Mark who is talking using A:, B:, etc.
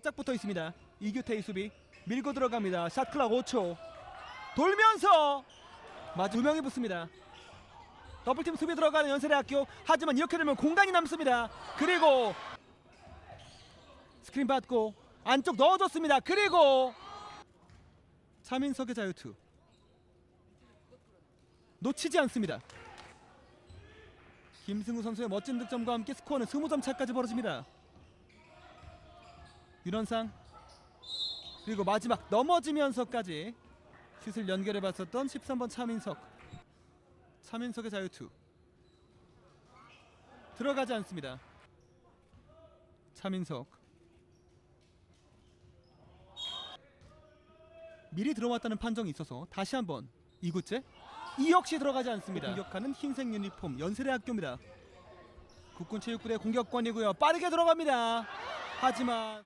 A: 바짝 붙어 있습니다. 이규태의 수비 밀고 들어갑니다. 샷클락 5초 돌면서 마주 두 명이 붙습니다. 더블팀 수비 들어가는 연세대 학교 하지만 이렇게 되면 공간이 남습니다. 그리고 스크린 받고 안쪽 넣어줬습니다. 그리고 차민석의 자유투 놓치지 않습니다. 김승우 선수의 멋진 득점과 함께 스코어는 20점 차까지 벌어집니다. 윤원상 그리고 마지막 넘어지면서까지 슛을 연결해 봤었던 13번 차민석 차민석의 자유투 들어가지 않습니다. 차민석 미리 들어왔다는 판정이 있어서 다시 한번 이구째 이 역시 들어가지 않습니다. 공격하는 흰색 유니폼 연세대학교입니다. 국군체육부대 공격권이고요. 빠르게 들어갑니다. 하지만